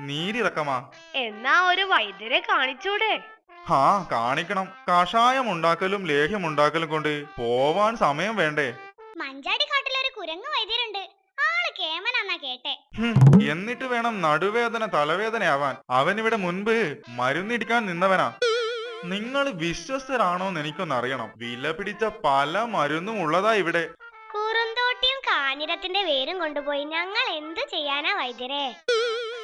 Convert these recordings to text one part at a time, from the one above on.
നീരിറക്കമാ എന്നാ ഒരു വൈദ്യരെ കാണിച്ചൂടെ. ഹാ കാണിക്കണം. കഷായം ഉണ്ടാക്കലും ലേഹ്യം ഉണ്ടാക്കലും കൊണ്ട് പോവാൻ സമയം വേണ്ടേ? മഞ്ചാടി കാട്ടിലൊരു കുരങ്ങ് വൈദ്യരുണ്ട്. ആൾ കേമനാന്നാ കേട്ടെ. ഹും, എന്നിട്ട് വേണം നടുവേദന തലവേദനയാവാൻ. അവൻ ഇവിടെ മുൻപ് മരുന്നിടിക്കാൻ നിന്നവനാ. നിങ്ങൾ വിശ്വസ്തരാണോന്ന് എനിക്കൊന്നറിയണം. വില പിടിച്ച പല മരുന്നും ഉള്ളതാ ഇവിടെ. കുറുന്തോട്ടിയും കാഞ്ഞിരത്തിന്റെ വേരും കൊണ്ടുപോയി ഞങ്ങൾ എന്തു ചെയ്യാനാ വൈദ്യരെ?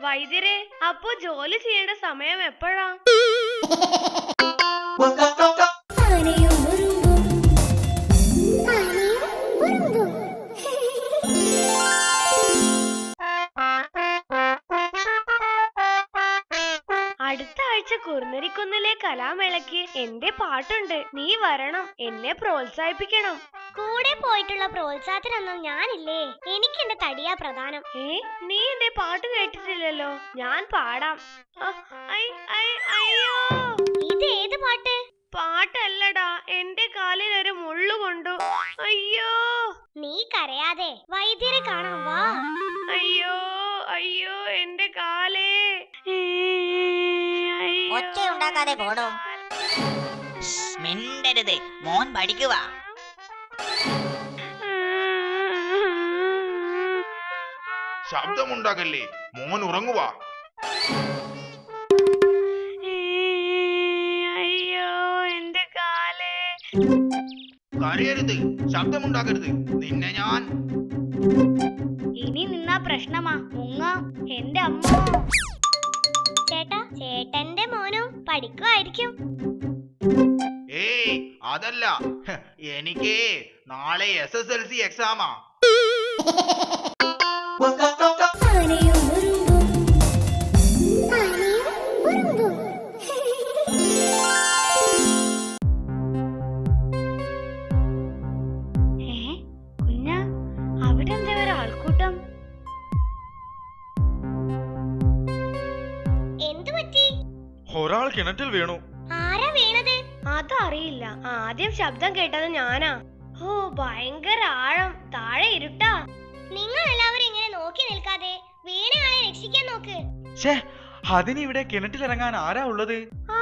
വൈദ്യരെ അപ്പൊ ജോലി ചെയ്യേണ്ട സമയം എപ്പോഴാ? അടുത്ത ആഴ്ച കുറുനരിക്കുന്നിലെ കലാമേളയ്ക്ക് എന്റെ പാട്ടുണ്ട്. നീ വരണം. എന്നെ പ്രോത്സാഹിപ്പിക്കണം. കൂടെ പോയിട്ടുള്ള പ്രോത്സാഹത്തിനൊന്നും ഞാനില്ലേ? എനിക്ക് എന്റെ തടിയാ പ്രധാനം. ഏ നീ എന്റെ പാട്ട് കേട്ടിട്ടില്ലല്ലോ? ഞാൻ പാടാം. അയ്യോ! ഇത് ഏത് പാട്ട്? പാട്ടല്ലടാ എന്റെ കാലിൽ ഒരു മുള്ളു കൊണ്ടു. അയ്യോ! നീ കരയാതെ വൈദ്യരെ കാണാം വാ. അയ്യോ അയ്യോ എന്റെ കാലേ. ഒറ്റ ഉണ്ടാക്കാതെ പോണോ. പോടോ മിണ്ടരുത്. മോൻ പഠിക്കുക ശബ്ദമുണ്ടാകല്ലേ? മോൻ ഉറങ്ങുവാ. അയ്യോ എന്റെ കാലേ. കരയരുത് ശബ്ദമുണ്ടാക്കരുത് നിന്നെ ഞാൻ ഇനി നിന്നാ പ്രശ്നമാ. മുങ്ങ. എന്റെ അമ്മ. ചേട്ടാ ചേട്ടന്റെ മോനും പഠിക്കുമായിരിക്കും ഏയ് അതല്ല. എനിക്ക് നാളെ എസ് എസ് എൽ സി എക്സാമാ ഒരാൾ കിണറ്റിൽ വീണു. ആരാ വീണത്? അതറിയില്ല. ആദ്യം ശബ്ദം കേട്ടത് ഞാനാ. ഓ ഭയങ്കര ആഴം. താഴെ ഇരുട്ടാ. നിങ്ങൾ എല്ലാവരും നോക്കി നിൽക്കാതെ വീണയാളെ രക്ഷിക്കാൻ നോക്ക്. ഛേ അതിനിവിടെ കിണറ്റിലിറങ്ങാൻ ആരാ ഉള്ളത്? ആ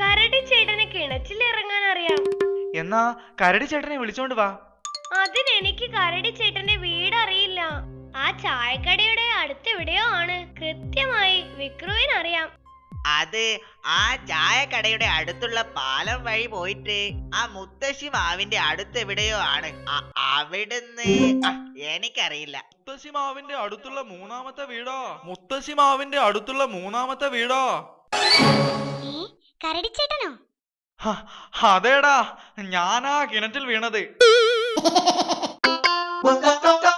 കരടി ചേട്ടന് കിണറ്റിൽ ഇറങ്ങാൻ അറിയാം. എന്നാ കരടി ചേട്ടനെ വിളിച്ചോണ്ട് വാ. അതിനെനിക്ക് കരടി ചേട്ടന്റെ വീട് അറിയില്ല. ആ ചായക്കടയുടെ അടുത്തെവിടെയോ ആണ്. കൃത്യമായി വിക്രുവിന് അറിയാം അത് ആ ചായക്കടയുടെ അടുത്തുള്ള പാലം വഴി പോയിട്ട് ആ മുത്തശ്ശി മാവിന്റെ അടുത്ത് എവിടെയോ ആണ്. അവിടുന്ന് എനിക്കറിയില്ല. മുത്തശ്ശി മാവിന്റെ അടുത്തുള്ള മൂന്നാമത്തെ വീടോ? മുത്തശ്ശി മാവിന്റെ അടുത്തുള്ള മൂന്നാമത്തെ വീടോ? കരടിച്ചേട്ടനോ? ഹ, അതേടാ. ഞാനാ കിണറ്റിൽ വീണത്.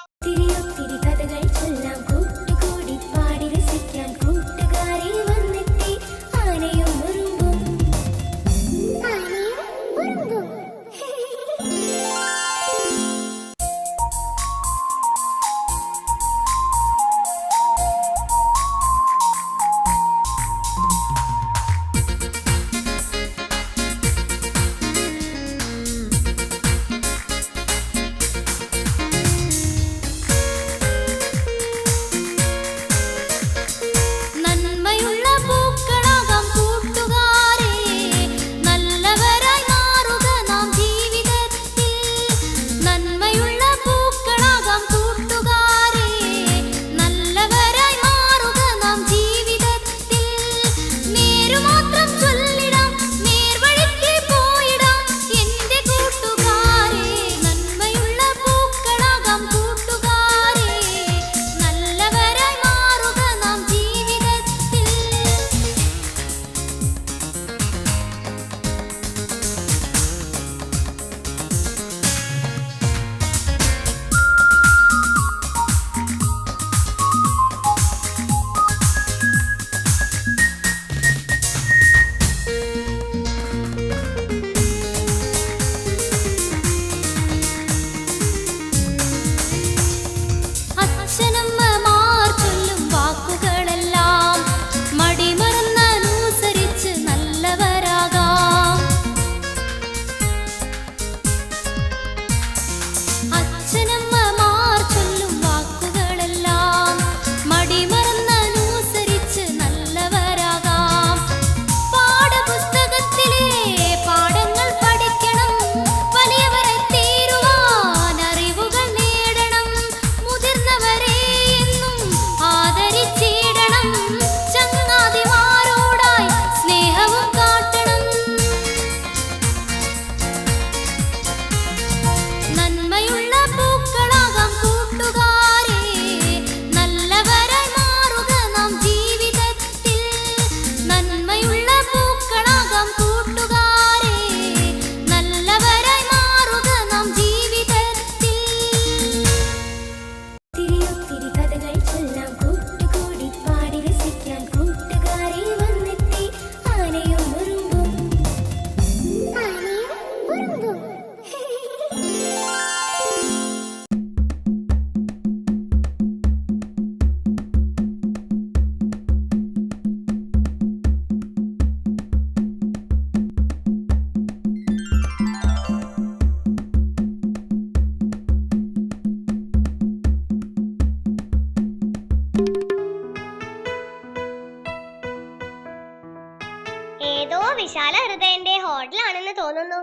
ഏതോ വിശാല ഹൃദയന്റെ ഹോട്ടലാണെന്ന് തോന്നുന്നു.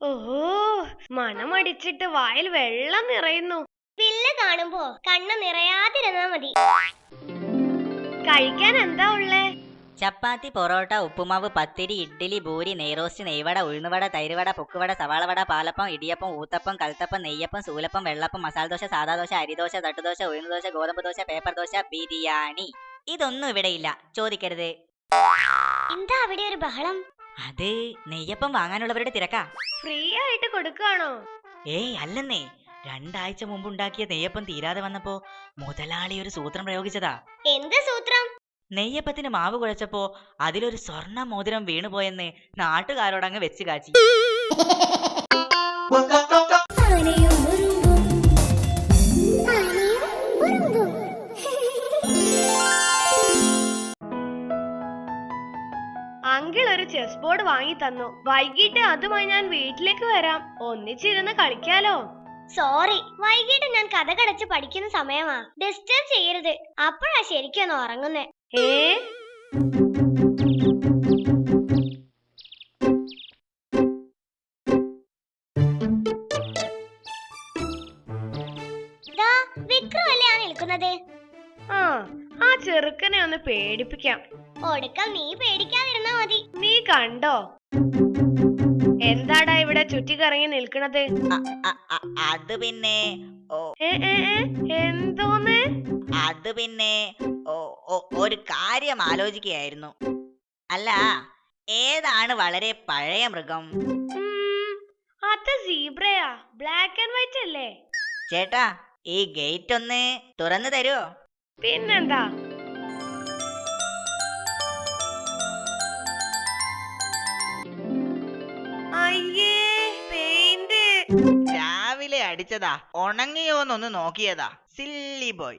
ഓഹോ മണമടിച്ചിട്ട് വായിൽ വെള്ളം നിറയുന്നു. പില്ല കാണുമ്പോ കണ്ണു നിറയാതിരുന്നാ മതി. കഴിക്കാൻ എന്താ ഉള്ളേ? ചപ്പാത്തി പൊറോട്ട ഉപ്പുമാവ് പത്തിരി ഇഡ്ഡലി ബൂരി നെയ്റോസ്റ്റ് നെയ്വട ഉഴുന്നുവട തൈരുവട പൊക്കുവട സവാളവട പാലപ്പം ഇടിയപ്പം ഊത്തപ്പം കൽത്തപ്പം നെയ്യപ്പം സൂലപ്പം വെള്ളപ്പം മസാലദോശ സാധാദോശ അരിദോശ തട്ടുദോശ ഉഴുന്നുദോശ ഗോതമ്പ് ദോശ പേപ്പർ ദോശ ബിരിയാണി. ഇതൊന്നും ഇവിടെയില്ല ചോദിക്കരുത്. എന്താ അവിടെ ഒരു ബഹളം? അത് നെയ്യപ്പം വാങ്ങാനുള്ളവരുടെ തിരക്കാ. ഫ്രീ ആയിട്ട് കൊടുക്കാണോ ഏയ് അല്ലെന്നേ. രണ്ടാഴ്ച മുമ്പ് ഉണ്ടാക്കിയ നെയ്യപ്പം തീരാതെ വന്നപ്പോ മുതലാളി ഒരു സൂത്രം പ്രയോഗിച്ചതാ. എന്ത് സൂത്രം? നെയ്യപ്പത്തിന് മാവ് കുഴച്ചപ്പോ അതിലൊരു സ്വർണ മോതിരം വീണുപോയെന്ന് നാട്ടുകാരോടങ്ങ് വെച്ച് കാച്ചി. വാങ്ങി തന്നു. വൈകിട്ട് അതുമായി ഞാൻ വീട്ടിലേക്ക് വരാം. ഒന്നിച്ചിരുന്ന് കളിക്കാലോ. സോറി വൈകിട്ട് ഞാൻ കഥ കടച്ച് പഠിക്കുന്ന സമയമാ. ഡിസ്റ്റർബ് ചെയ്യരുത്. അപ്പോഴാ ശരിക്കൊന്ന് ഉറങ്ങുന്നേ. ഏ? വിക്രം അല്ലേ ആ നിൽക്കുന്നത്? ആ ആ ചെറുക്കനെ ഒന്ന് പേടിപ്പിക്കാം. ഒടുക്കം നീ പേടിക്കാതിരുന്നാ മതി. നീ കണ്ടോ? എന്താടാ ഇവിടെ ചുറ്റിക്കറങ്ങി നിൽക്കണത്? അത് പിന്നെ എന്തോന്ന്? അത് പിന്നെ ഒരു കാര്യം ആലോചിക്കുകയായിരുന്നു. അല്ല ഏതാണ് വളരെ പഴയ മൃഗം? അത് സീബ്രയാ ബ്ലാക്ക് ആൻഡ് വൈറ്റ് അല്ലേ? ചേട്ടാ ഈ ഗേറ്റ് ഒന്ന് തുറന്നു തരുമോ പിന്നെന്താ? അടിച്ചതാ ഉണങ്ങിയോന്നൊന്ന് നോക്കിയതാ. സില്ലി ബോയ്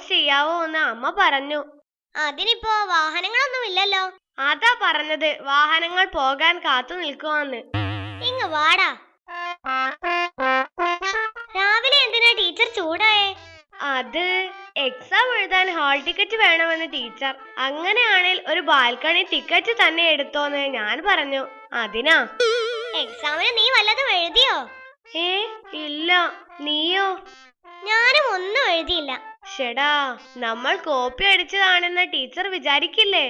ക്രോസ് ചെയ്യാവോ എന്ന് അമ്മ പറഞ്ഞു. അതിനിപ്പോ വാഹനങ്ങളൊന്നുമില്ലല്ലോ ഇല്ലല്ലോ. അതാ പറഞ്ഞത് വാഹനങ്ങൾ പോകാൻ കാത്തു നിൽക്കുവാന്ന്. ഇങ്ങ് വാടാ. രാവിലെ എന്തിനാ ടീച്ചർ ചൂടായേ? അത് എക്സാം എഴുതാൻ ഹാൾ ടിക്കറ്റ് വേണമെന്ന് ടീച്ചർ. അങ്ങനെയാണെങ്കിൽ ഒരു ബാൽക്കണി ടിക്കറ്റ് തന്നെ എടുത്തോന്ന് ഞാൻ പറഞ്ഞു. അതിനാ? എക്സാമിന് നീ വല്ലതും എഴുതിയോ? ഏ ഇല്ല. നീയോ? ഷെടാ നമ്മൾ കോപ്പി അടിച്ചതാണെന്ന് ടീച്ചർ വിചാരിക്കില്ലേ?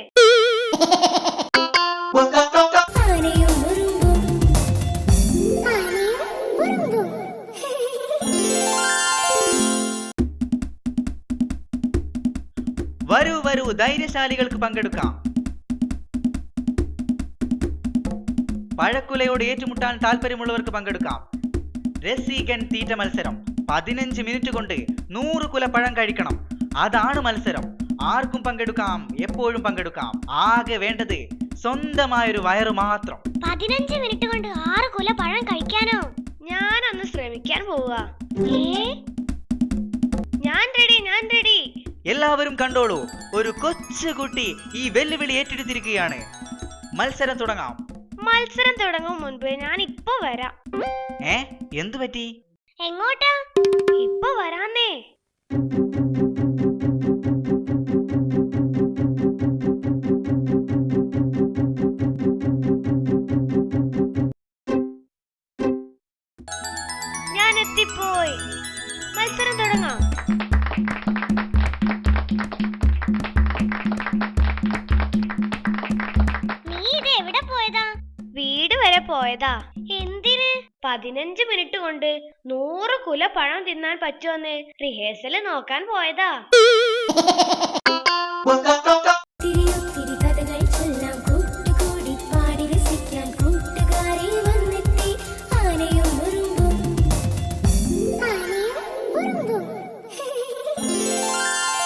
വരൂ വരൂ ധൈര്യശാലികൾക്ക് പങ്കെടുക്കാം. പഴക്കുലയോട് ഏറ്റുമുട്ടാൻ താല്പര്യമുള്ളവർക്ക് പങ്കെടുക്കാം. രസീകൻ തീറ്റ മത്സരം. പതിനഞ്ച് മിനിറ്റ് കൊണ്ട് നൂറ് കുല പഴം കഴിക്കണം. അതാണ് മത്സരം. ആർക്കും പങ്കെടുക്കാം എപ്പോഴും പങ്കെടുക്കാം. ആകെ വേണ്ടത് സ്വന്തമായൊരു വയറ് മാത്രം. പതിനഞ്ച് മിനിറ്റ് കൊണ്ട് ആറ് കുല പഴം കഴിക്കാനോ? ഞാനൊന്ന് ശ്രമിക്കാൻ പോവാ. ഞാൻ റെഡി ഞാൻ റെഡി എല്ലാവരും കണ്ടോളൂ ഒരു കൊച്ചുകുട്ടി ഈ വെല്ലുവിളി ഏറ്റെടുത്തിരിക്കുകയാണ്. മത്സരം തുടങ്ങാം. മത്സരം തുടങ്ങും മുൻപ് ഞാൻ ഇപ്പൊ വരാം. ഏ? എന്തു പറ്റി? എങ്ങോട്ടാ? ഇപ്പൊ വരാന്നേ. ഞാൻ എത്തിപ്പോയി മത്സരം തുടങ്ങാം. നീ ഇത് എവിടെ പോയതാ? വീട് വരെ പോയതാ. എന്തിന്? പതിനഞ്ച് മിനിറ്റ് കൊണ്ട് നൂറ് കുല പഴം തിന്നാൻ പറ്റുമെന്ന് റിഹേഴ്സൽ നോക്കാൻ പോയതാ.